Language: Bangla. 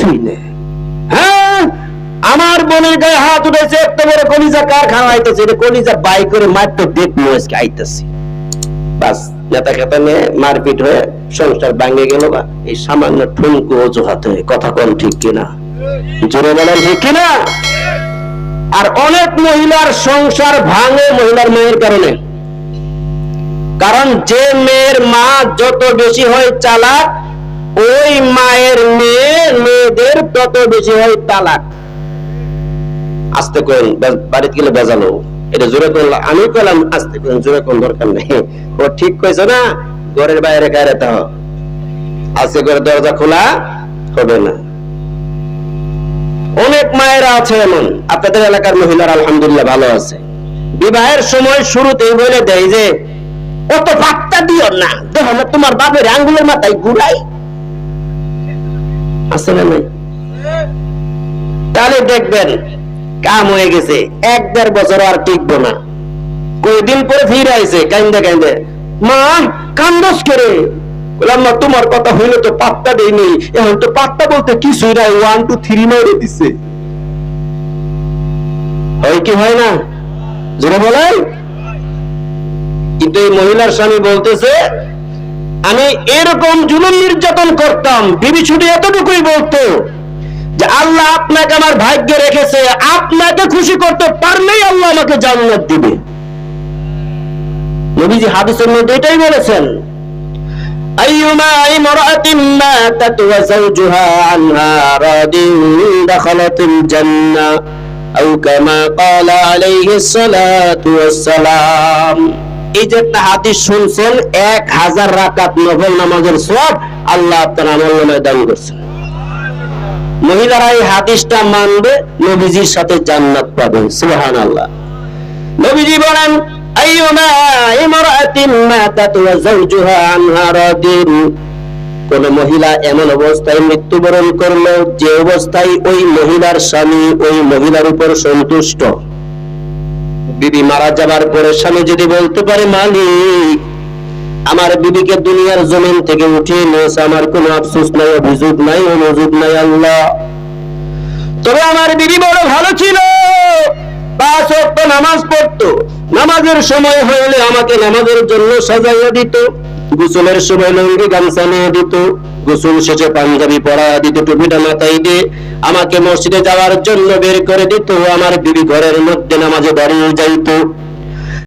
কিছুই নেই হ্যাঁ? আমার বোনের গায়ে হাত উঠেছে, এত বড় কলিজা কারখানা আইতেছে? এটা কলিজা বাই করে মাত্র দেখব আজকে আইতেছি। বাস নেতা খেতা নিয়ে মারপিট হয়ে সংসার ভাঙে গেল বা এই সামান্য ঠুনকু অজুহাত। হয়ে কথা কোন ঠিক কিনা? জোরে বলেন ঠিক কিনা? আর অনেক মহিলার সংসার ভাঙে মহিলার মেয়ের কারণে। কারণ যে মেয়ের মা যত বেশি হয় চালাক ওই মায়ের মেয়ে, মেয়েদের তত বেশি হয় তালাক। আস্তে করেন বাড়িতে গেলে বেজালো। এটা জোরে করলাম আমি করলাম আস্তে করেন, জোরে কোন দরকার নেই। ও ঠিক কইছে না, ঘরের বাইরে গায়ে তা আজকে করে দরজা খোলা হবে না। অনেক মায়েরা আছে এমন। আপনাদের এলাকার মহিলারা আলহামদুলিল্লাহ ভালো আছে। বিবাহের সময় শুরুতেই বলে দেয় যে, অত পাত্তা দিও না। দেখো তোমার বাপের আঙ্গুলের মাথায় ঘুরাই। আছে না নাই তাহলে দেখবেন, কাম হয়ে গেছে। এক দেড় বছর আর টিকবো না। কয়দিন পরে ফিরে আইছে, কান্দে কান্দে। মা, কান্দস করে বললাম না তোমার কথা হইলে তো পাত্তা দেয়নি এখন তো পাত্তা বলতে কিছুই নাই। ওয়ান টু থ্রি মেরে দিচ্ছে হয় কি হয় না? জোরে বলেন। কিন্তু এই মহিলার স্বামী বলতেছে আমি এরকম জুলুম নির্যাতন করতাম বিবি ছুটি এতটুকুই বলতো যে আল্লাহ আপনাকে আমার ভাগ্যে রেখেছে আপনাকে খুশি করতে পারলেই আল্লাহ আমাকে জান্নাত দিবে নবীজি হাদিসের মধ্যে এটাই বলেছেন أيما امرأة ماتت وزوجها عنها راض دخلت الجنة أو كما قال عليه الصلاة والسلام এই যে একটা শুনছেন, এক হাজার রাকাত নামাজের সব আল্লাহ আপনার আমল নামায় দান করছেন। নবীজি কোন মহিলা এমন অবস্থায় মৃত্যুবরণ করল, যে অবস্থায় ওই মহিলার স্বামী ওই মহিলার উপর সন্তুষ্ট। বিবি মারা যাবার পরে স্বামী যদি বলতে পারে, মালিক, আমার বিবিকে দুনিয়ার জমিন থেকে উঠিয়ে নিয়েছে, আমার কোনো আফসোস নাই, অভিযোগ নাই অনুযোগ নাই, আল্লাহ। তবে আমার বিবি বড় ভালো ছিল। পাঁচ ওয়াক্ত নামাজ পড়তো। নামাজের সময় হলে আমাকে নামাজের জন্য সাজাইয়া দিত। গোসলের সময় লঙ্গি গামছা নিয়ে দিত। গোসল শেষে পাঞ্জাবি পরা দিত টুপিটা মাথায় দিয়ে। আমাকে মসজিদে যাওয়ার জন্য বের করে দিত। আমার বিবি ঘরের মধ্যে নামাজে দাঁড়িয়ে যাইতো।